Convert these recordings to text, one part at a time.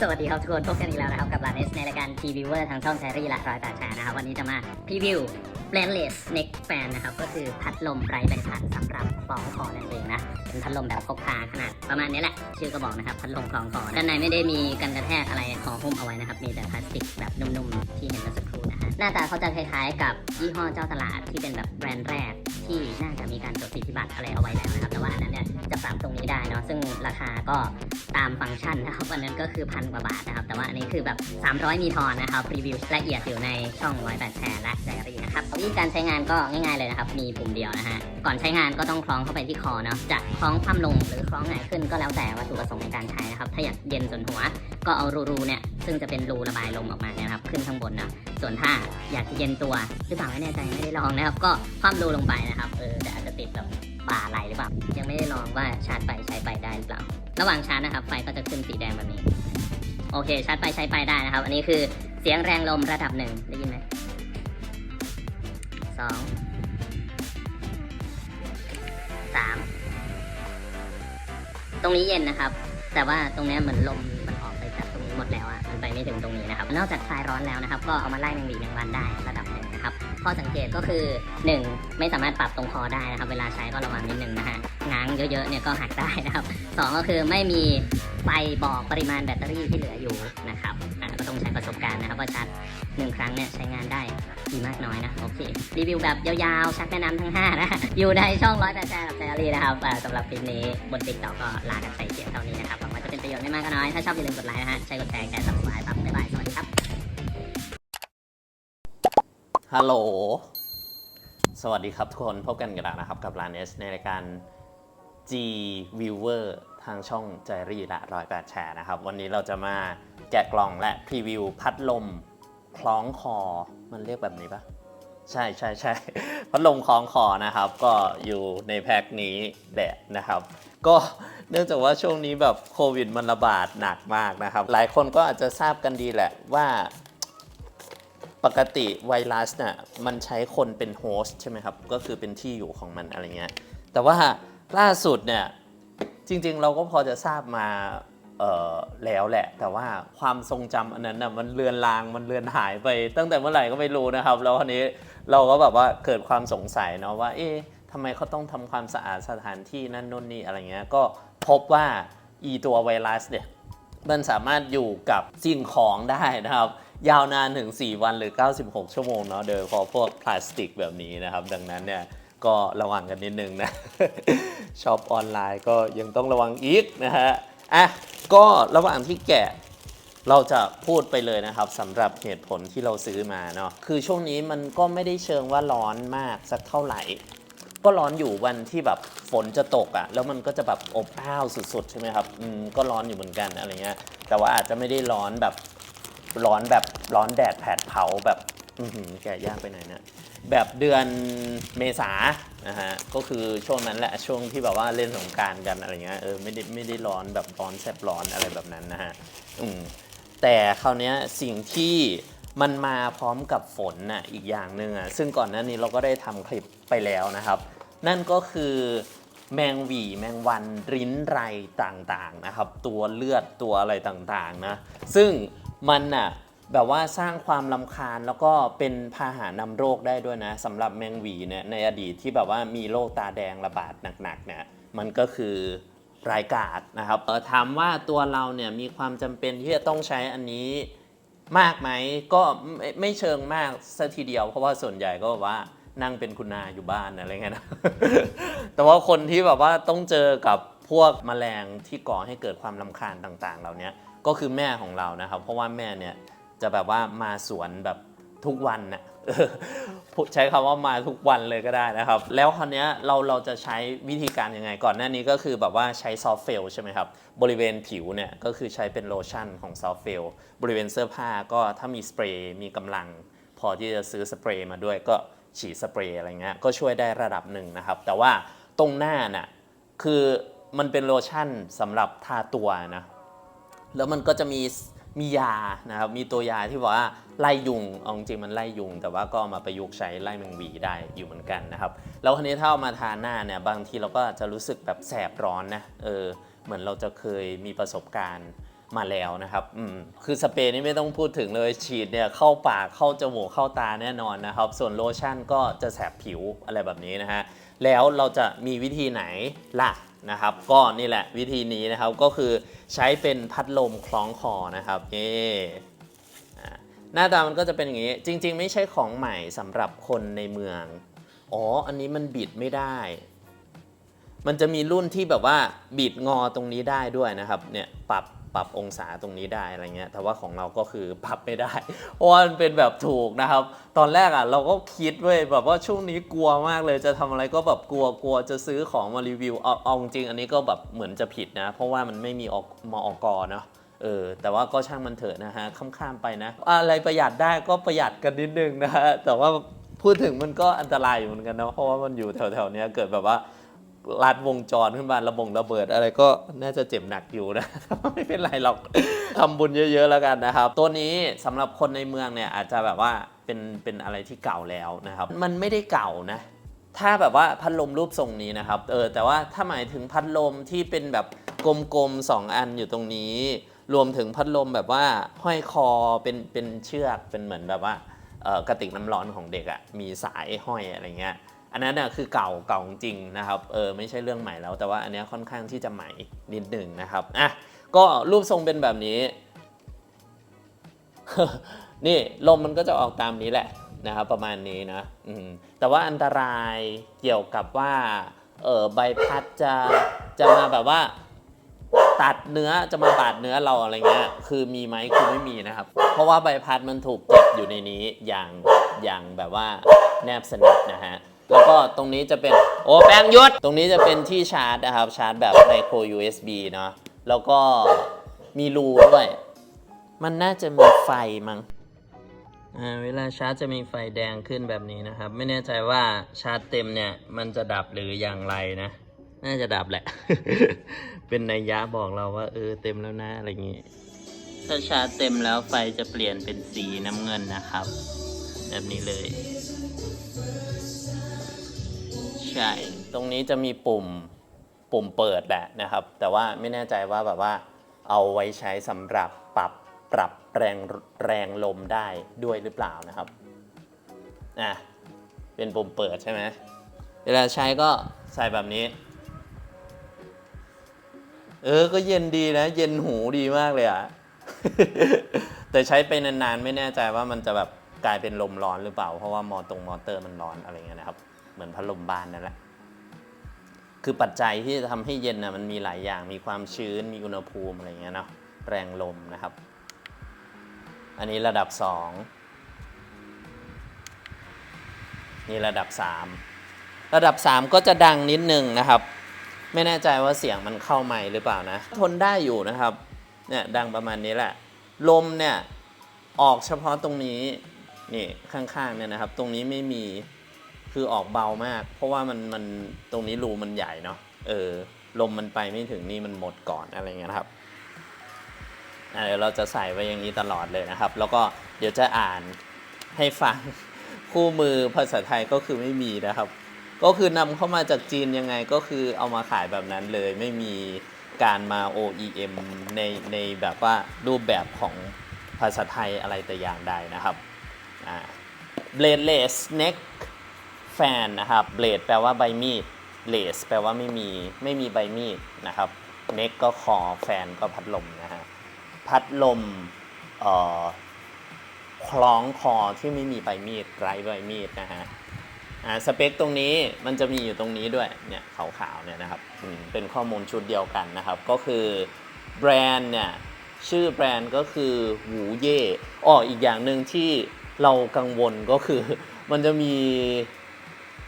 สวัสดีครับทุกคนพบกันอีกแล้วนะครับกับร้านเอสในรายการ T Viewer ทางช่องแซรี่ละรอยตาแชร์นะครับวันนี้จะมาพรีวิว Brandless Neck Fan นะครับก็คือพัดลมไร้ใบพัดสำหรับคลองคอนั่นเองนะเป็นพัดลมแบบพกพาขนาดประมาณนี้แหละ ชื่อก็บอกนะครับพัดลมคลองคอด้านในไม่ได้มีกันกระแทกอะไรห่อหุ้มเอาไว้นะครับมีแต่พลาสติกแบบนุ่มๆที่เห็นเมื่อสักครู่นะฮะหน้าตาเขาจะคล้ายๆ กับยี่ห้อเจ้าตลาดที่เป็นแบบแบรนด์แรก ที่น่าจะมีการจดสิทธิบัตรอะไรเอาไว้แล้วนะครับ แต่ว่าอันนั้นเนี่ยจะปรับตรงนี้ได้เนาะ ซึ่งราคาก็ตามฟังก์ชันนะครับอันนั้นก็คือพันกว่าบาทนะครับ แต่ว่าอันนี้คือแบบ 300 มีทอนนะครับ รีวิวละเอียดอยู่ในช่องร้อยแปดแชร์และไดอารี่นะครับวิธีการใช้งานก็ง่ายๆเลยนะครับ มีปุ่มเดียวนะฮะ ก่อนใช้งานก็ต้องคล้องเข้าไปที่คอเนาะ จะคล้องคว่ำลงหรือคล้องไหงายขึ้นก็แล้วแต่วัตถุประสงค์ในการใช้นะครับ ถ้าอยากเย็นส่วนหัวก็เอารูๆเนี่ย ซึ่งจะเป็นรูระบายลมออกมาเนี่ยนะครับ ขึ้นข้างบนนะส่วนถ้าอยากจะเย็นตัวหรือเปล่าไม่แน่ใจไม่ได้ลองนะครับ ก็คว่ำรูลงไปนะครับเออแต่อาจจะติดแบบบ่าไหลหรือเปล่ายังไม่ได้ลองว่าชาร์จไฟใช้ไฟได้หรือเปล่า ระหว่างชาร์จนะครับไฟก็จะขึ้นสีแดงแบบนี้ โอเค ชาร์จไฟใช้ไฟได้นะครับ อันนี้คือเสียงแรงลมระดับหนึ่งได้ยินไหมสองสามตรงนี้เย็นนะครับ แต่ว่าตรงนี้เหมือนลม ไปไม่ถึงตรงนี้นะครับ นอกจากคลายร้อนแล้วนะครับ ก็เอามาไล่แมงวีแมงวันได้ระดับหนึ่งนะครับ ข้อสังเกตก็คือ 1. ไม่สามารถปรับตรงคอได้นะครับ เวลาใช้ก็ระวังนิดนึงนะฮะง้างเยอะๆเนี่ยก็หักได้นะครับสองก็คือไม่มีไฟบอกปริมาณแบตเตอรี่ที่เหลืออยู่นะครับอะก็ต้องใช้ประสบการณ์นะครับว่าชาร์จหนึ่งครั้งเนี่ยใช้งานได้ ดีมากน้อยนะ โอเค รีวิวแบบยาวๆ ชักแนะนำทั้ง 5 นะ อยู่ในช่องร้อยแปดแชร์กับแซรี่นะครับสำหรับคลิปนี้บนติ๊กต็อกก็ลากันไปเพียงเท่านี้นะครับหวังว่าจะเป็นประโยชน์ไม่มากก็น้อย ถ้าชอบอย่าลืมกดไลค์นะฮะใช้กดแชร์แกะ subscribe ครับบ๊ายบาย สวัสดีครับ ฮัลโหล สวัสดีครับทุกคน พบกันกันแล้วนะครับกับร้านเอสในรายการ G Viewer ทางช่องใจรีละร้อยแปดแชร์นะครับ วันนี้เราจะมาแกะกล่องและพรีวิวพัดลม คล้องคอ มันเรียกแบบนี้ปะใช่ใช่ใช่พัดลมคล้องคอนะครับ ก็อยู่ในแพ็คนี้แหละนะครับ ก็เนื่องจากว่าช่วงนี้แบบโควิดมันระบาดหนักมากนะครับ หลายคนก็อาจจะทราบกันดีแหละว่าปกติไวรัสเนี่ยมันใช้คนเป็นโฮสต์ใช่ไหมครับ ก็คือเป็นที่อยู่ของมันอะไรเงี้ยแต่ว่าล่าสุดเนี่ยจริงๆ เราก็พอจะทราบมา แล้วแหละ แต่ว่าความทรงจำอันนั้นน่ะมันเลือนลางมันเลือนหายไป ตั้งแต่เมื่อไหร่ก็ไม่รู้นะครับ แล้วคราวนี้เราก็แบบว่าเกิดความสงสัยเนาะว่า เอ๊ะทำไมเขาต้องทำความสะอาดสถานที่นั่นนู่นนี่อะไรเงี้ยก็พบว่าอีตัวไวรัสเนี่ยมันสามารถอยู่กับสิ่งของได้นะครับ ยาวนานถึง 4 วันหรือ 96 ชั่วโมงเนาะโดยเฉพาะพวกพลาสติกแบบนี้นะครับ ดังนั้นเนี่ยก็ระวังกันนิดนึงนะช็อปออนไลน์ก็ยังต้องระวังอีกนะฮะอะ ก็ระหว่างที่แกะเราจะพูดไปเลยนะครับสำหรับเหตุผลที่เราซื้อมาเนาะคือช่วงนี้มันก็ไม่ได้เชิงว่าร้อนมากสักเท่าไหร่ ก็ร้อนอยู่วันที่แบบฝนจะตกอะ่ะแล้วมันก็จะแบบอบอ้าวสุดๆใช่ไหมครับอืมก็ร้อนอยู่เหมือนกันอะไรเงี้ยแต่ว่าอาจจะไม่ได้ร้อนแบบร้อนแบบร้อนแดดแผดเผาแบบอือหือแก่ย่างไปไหนนะ แบบเดือนเมษานะฮะก็คือช่วงนั้นแหละช่วงที่แบบว่าเล่นสงการกันอะไรเงี้ยเออไม่ได้ไม่ได้ร้อนแบบร้อนแสบร้อนอะไรแบบนั้นนะฮะอืมแต่คราวเนี้ยสิ่งที่มันมาพร้อมกับฝนน่ะอีกอย่างหนึ่งอะซึ่งก่อนหน้านี้เราก็ได้ทำคลิปไปแล้วนะครับ นั่นก็คือแมงหวีแมงวันริ้นไรต่างๆนะครับ ตัวเลือดตัวอะไรต่างๆนะซึ่งมันน่ะ แบบว่าสร้างความลำคาญแล้วก็เป็นพาหะนำโรคได้ด้วยนะสำหรับแมงหวีเนี่ยในอดีตที่แบบว่ามีโรคตาแดงระบาดหนักๆเนี่ยมันก็คือรายการนะครับเออถามว่าตัวเราเนี่ยมีความจำเป็นที่จะต้องใช้อันนี้มากไหมก็ไม่ไม่เชิงมากสัทีเดียว เพราะว่าส่วนใหญ่ก็แบบว่านั่งเป็นคุณนาอยู่บ้านอะไรเงี้ยนะแต่ว่าคนที่แบบว่าต้องเจอกับพวกแมลงที่ก่อให้เกิดความลำคาญต่างๆ เหล่านี้ก็คือแม่ของเรานะครับ เพราะว่าแม่เนี่ย จะแบบว่ามาสวนแบบทุกวันนะใช้คำว่ามาทุกวันเลยก็ได้นะครับ แล้วคราวนี้เราเราจะใช้วิธีการยังไงก่อนหน้านี้ก็คือแบบว่าใช้ซอฟเฟลใช่ไหมครับบริเวณผิวเนี่ยก็คือใช้เป็นโลชั่นของซอฟเฟลบริเวณเสื้อผ้าก็ถ้ามีสเปรย์มีกำลัง พอที่จะซื้อสเปรย์มาด้วยก็ฉีดสเปรย์อะไรเงี้ยก็ช่วยได้ระดับหนึ่งนะครับ แต่ว่าตรงหน้าน่ะคือมันเป็นโลชั่นสำหรับทาตัวนะแล้วมันก็จะมี มียานะครับ มีตัวยาที่บอกว่าไล่ยุงเอาจริงมันไล่ยุง แต่ว่าก็ามาประยุกต์ใช้ไล่แมงวีได้อยู่เหมือนกันนะครับ แล้วคันนี้ถ้าเอามาทาหน้าเนี่ยบางทีเราก็จะรู้สึกแบบแสบร้อนนะ เออ เหมือนเราจะเคยมีประสบการณ์มาแล้วนะครับ อืม คือสเปรย์นี่ไม่ต้องพูดถึงเลยฉีดเนี่ยเข้าปากเข้าจมูกเข้าตาแน่นอนนะครับ ส่วนโลชั่นก็จะแสบผิวอะไรแบบนี้นะฮะ แล้วเราจะมีวิธีไหนล่ะ นะครับ ก็นี่แหละวิธีนี้นะครับก็คือใช้เป็นพัดลมคล้องคอนะครับนี่าหน้าตามันก็จะเป็นอย่างนี้ จริง ๆ ไม่ใช่ของใหม่สำหรับคนในเมือง อ๋อ อันนี้มันบิดไม่ได้ มันจะมีรุ่นที่แบบว่าบิดงอตรงนี้ได้ด้วยนะครับ เนี่ยปรับปรับองศาตรงนี้ได้อะไรเงี้ย แต่ว่าของเราก็คือปรับไม่ได้ เพราะว่ามันเป็นแบบถูกนะครับ ตอนแรกอะเราก็คิดเว้ยแบบว่าช่วงนี้กลัวมากเลยจะทำอะไรก็แบบกลัวกลัวจะซื้อของมารีวิวเอาเอาจริงอันนี้ก็แบบเหมือนจะผิดนะ เพราะว่ามันไม่มีออกมอกเนาะเออแต่ว่าก็ช่างมันเถอะนะฮะข้ามๆไปนะ อะไรประหยัดได้ก็ประหยัดกันนิดนึงนะฮะแต่ว่าพูดถึงมันก็อันตรายอยู่เหมือนกันนะเพราะว่ามันอยู่แถวๆเนี้ยเกิดแบบว่า ลัดวงจรขึ้นมาระบงระเบิดอะไรก็น่าจะเจ็บหนักอยู่นะ ไม่เป็นไรหรอกทำบุญเยอะๆแล้วกันนะครับ ตัวนี้สำหรับคนในเมืองเนี่ยอาจจะแบบว่าเป็นเป็นอะไรที่เก่าแล้วนะครับ มันไม่ได้เก่านะ ถ้าแบบว่าพัดลมรูปทรงนี้นะครับเออแต่ว่าถ้าหมายถึงพัดลมที่เป็นแบบกลมๆสองอันอยู่ตรงนี้ รวมถึงพัดลมแบบว่าห้อยคอเป็นเป็นเชือกเป็นเหมือนแบบว่ากระติกน้ำร้อนของเด็กอะ่ะมีสายห้อยอะไรเงี้ย อันนั้นน่ะคือเก่าเก่าจริงนะครับเออไม่ใช่เรื่องใหม่แล้ว แต่ว่าอันนี้ค่อนข้างที่จะใหม่นิดหนึ่งนะครับอะก็รูปทรงเป็นแบบนี้ นี่ลมมันก็จะออกตามนี้แหละนะครับประมาณนี้นะอืมแต่ว่าอันตรายเกี่ยวกับว่าเออใบพัดจะจะมาแบบว่า ตัดเนื้อจะมาบาดเนื้อเราอะไรเงี้ยคือมีไหมคือไม่มีนะครับ เพราะว่าใบพัดมันถูกเก็บอยู่ในนี้อย่างอย่างแบบว่าแนบสนิทนะฮะ แล้วก็ตรงนี้จะเป็นโอ้แปลงยุดตรงนี้จะเป็นที่ชาร์จนะครับ ชาร์จแบบไมโคร USB เนาะแล้วก็มีรูด้วย มันน่าจะมีไฟมั้งอ่าเวลาชาร์จจะมีไฟแดงขึ้นแบบนี้นะครับ ไม่แน่ใจว่าชาร์จเต็มเนี่ย มันจะดับหรืออย่างไรนะ น่าจะดับแหละ เป็นนัยยะบอกเราว่า เออเต็มแล้วนะอะไรอย่างงี้ ถ้าชาร์จเต็มแล้วไฟจะเปลี่ยนเป็นสีน้ำเงินนะครับ แบบนี้เลย ใช่ ตรงนี้จะมีปุ่มปุ่มเปิดแหละนะครับ แต่ว่าไม่แน่ใจว่าแบบว่า เอาไว้ใช้สำหรับปรับปรับแรงแรงลมได้ด้วยหรือเปล่านะครับอะเป็นปุ่มเปิดใช่ไหมเวลาใช้ก็ใส่แบบนี้ เออ ก็เย็นดีนะ เย็นหูดีมากเลยอะ แต่ใช้ไปนานๆ ไม่แน่ใจว่ามันจะแบบกลายเป็นลมร้อนหรือเปล่า เพราะว่ามอตรงมอเตอร์มันร้อนอะไรเงี้ยนะครับ เหมือนพัดลมบ้านนั่นแหละ คือปัจจัยที่จะทำให้เย็นนะมันมีหลายอย่าง มีความชื้น มีอุณหภูมิอะไรเงี้ยเนาะ แรงลมนะครับ อันนี้ระดับ 2 นี่ระดับ 3 ระดับ 3 ก็จะดังนิดนึงนะครับ ไม่แน่ใจว่าเสียงมันเข้าไมค์หรือเปล่านะ ทนได้อยู่นะครับ เนี่ยดังประมาณนี้แหละ ลมเนี่ยออกเฉพาะตรงนี้ นี่ข้างๆเนี่ยนะครับ ตรงนี้ไม่มี คือออกเบามาก เพราะว่ามันมันตรงนี้รูมันใหญ่เนาะเออลมมันไปไม่ถึงนี่มันหมดก่อนอะไรเงี้ยครับเดี๋ยวเราจะใส่ไว้อย่างนี้ตลอดเลยนะครับ แล้วก็เดี๋ยวจะอ่านให้ฟังคู่มือภาษาไทยก็คือไม่มีนะครับ ก็คือนำเข้ามาจากจีนยังไงก็คือเอามาขายแบบนั้นเลยไม่มีการมา OEM ในในแบบว่ารูปแบบของภาษาไทยอะไรแต่อย่างใดนะครับอ่า bladeless neck fan นะครับ blade แปลว่าใบมีด lace แปลว่าไม่มีไม่มีใบมีดนะครับ neck ก็คอ fan ก็พัดลมนะฮะพัดลมเอ่อคล้องคอที่ไม่มีใบมีดไร้ใบมีดนะฮะอ่าสเปคตรงนี้มันจะมีอยู่ตรงนี้ด้วยเนี่ยขาวๆเนี่ยนะครับเป็นข้อมูลชุดเดียวกันนะครับ ก็คือแบรนด์เนี่ยชื่อแบรนด์ก็คือหูเย่อ้ออีกอย่างหนึ่งที่เรากังวลก็คือ มันจะมี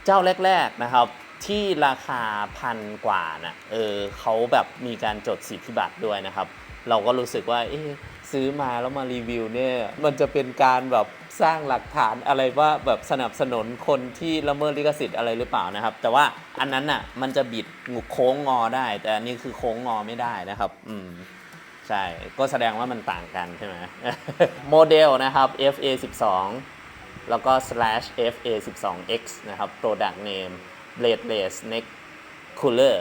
เจ้าแรก ๆนะครับ ที่ราคาพันกว่านะเออเขาแบบมีการจดสิทธิบัตรด้วยนะครับ เราก็รู้สึกว่าเอ๊ะซื้อมาแล้วมารีวิวเนี่ยมันจะเป็นการแบบสร้างหลักฐานอะไรว่าแบบสนับสนุนคนที่ละเมิดลิขสิทธิ์อะไรหรือเปล่านะครับ แต่ว่าอันนั้นน่ะมันจะบิดงูโค้งงอได้ แต่อันนี้คือโค้งงอไม่ได้นะครับอืมใช่ ก็แสดงว่ามันต่างกันใช่ไหมโมเดลนะครับ FA 12 แล้วก็ slash FA 12 X นะครับ product name bladeless neck cooler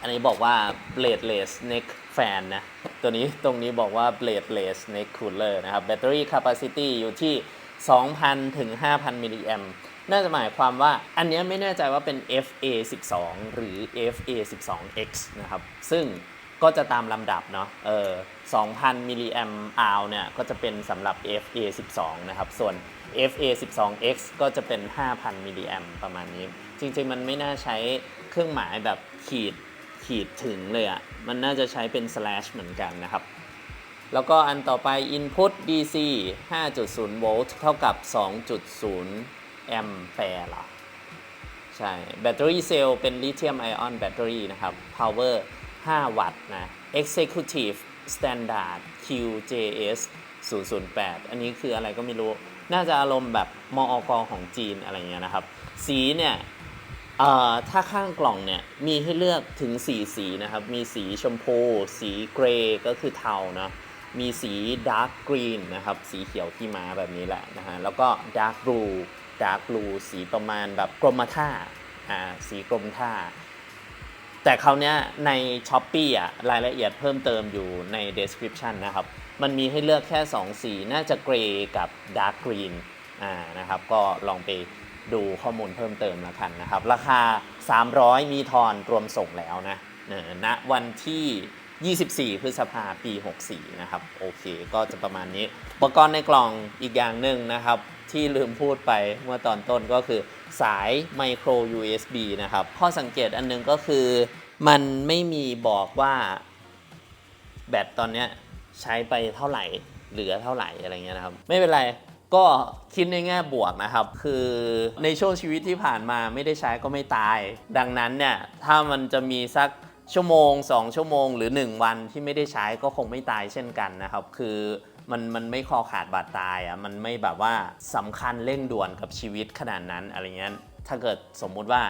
อันนี้บอกว่า bladeless neck fan นะ ตัวนี้ตรงนี้บอกว่า bladeless neck cooler นะครับ battery capacity อยู่ที่ 2,000 ถึง 5,000 มิลลิแอมน่าจะหมายความว่าอันนี้ไม่แน่ใจว่าเป็น FA 12 หรือ FA 12 X นะครับ ซึ่ง ก็จะตามลำดับเนาะ เออ2,000มิลลิแอมอาวเนี่ย ก็จะเป็นสำหรับ FA 12 นะครับ ส่วน FA 12 X ก็จะเป็น 5,000มิลลิแอมประมาณนี้ จริงๆ มันไม่น่าใช้เครื่องหมายแบบขีดขีดถึงเลยอะ่ะ มันน่าจะใช้เป็น slash เหมือนกันนะครับ แล้วก็อันต่อไป input DC 5.0 โวลต์เท่ากับ 2.0 แอมแปร์หรอ ใช่ แบตเตอรี่เซลล์เป็นลิเธียมไอออนแบตเตอรี่นะครับ power 5 วัตต์นะ executive standard QJS 008 อันนี้คืออะไรก็ไม่รู้ น่าจะอารมณ์แบบมอกของจีนอะไรเงี้ยนะครับ สีเนี่ยถ้าข้างกล่องเนี่ยมีให้เลือกถึง 4 สีนะครับ มีสีชมพู สีเกรย์ก็คือเทาเนาะมีสีดาร์กกรีนนะครับ สีเขียวขี้ม้าแบบนี้แหละนะฮะ แล้วก็ดาร์กบลูดาร์กบลูสีประมาณแบบกรมท่าอ่าสีกรมท่า แต่คราวนี้ใน s h อ p e e อะรายละเอียดเพิ่มเติมอยู่ใน description นะครับ มันมีให้เลือกแค่ 2 สี น่าจะเกรย์กับดาร์กกรีนอ่านะครับ ก็ลองไปดูข้อมูลเพิ่มเติมแล้วกันนะครับ ราคา 300 มีทอนรวมส่งแล้วนะเนะณวันที่ 24 พฤษภาปี 64 นะครับ โอเค ก็จะประมาณนี้ อุปกรณ์ในกล่องอีกอย่างหนึ่งนะครับ ที่ลืมพูดไปเมื่อตอนต้นก็คือ สายไมโคร USB นะครับ ข้อสังเกตอันหนึงก็คือ มันไม่มีบอกว่า แบตตอนนี้ใช้ไปเท่าไหร่ เหลือเท่าไหร่อะไรเงี้ยนะครับ ไม่เป็นไรก็คิดในแง่บวกนะครับ คือในช่วงชีวิตที่ผ่านมาไม่ได้ใช้ก็ไม่ตาย ดังนั้นเนี่ย ถ้ามันจะมีสักชั่วโมง 2 ชั่วโมง หรือ 1 วันที่ไม่ได้ใช้ก็คงไม่ตายเช่นกันนะครับ คือ มันมันไม่คอขาดบาดตายอะมันไม่แบบว่าสำคัญเร่งด่วนกับชีวิตขนาดนั้นอะไรเงี้ยถ้าเกิดสมมุติว่า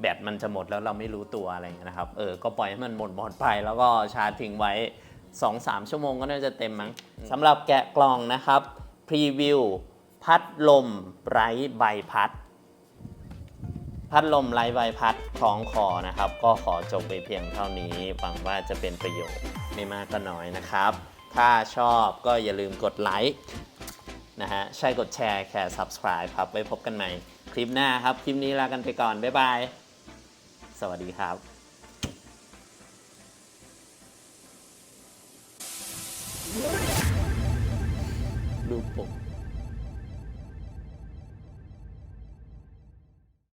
แบตมันจะหมดแล้วเราไม่รู้ตัวอะไรเงี้ยนะครับเออก็ปล่อยให้มันหมดหมดไป แล้วก็ชาร์จทิ้งไว้ 2-3 ชั่วโมงก็น่าจะเต็มมั้งสำหรับแกะกล่องนะครับพรีวิวพัดลมไร้ใบพัด พัดลมไร้ใบพัดคล้องคอนะครับ ก็ขอจบไปเพียงเท่านี้หวังว่าจะเป็นประโยชน์ไม่มากก็น้อยนะครับ ถ้าชอบก็อย่าลืมกดไลค์นะฮะใช่กดแชร์แค่ subscribe ครับ ไว้พบกันใหม่ คลิปหน้าครับ คลิปนี้ลากันไปก่อน บ๊ายบาย สวัสดีครับรูปก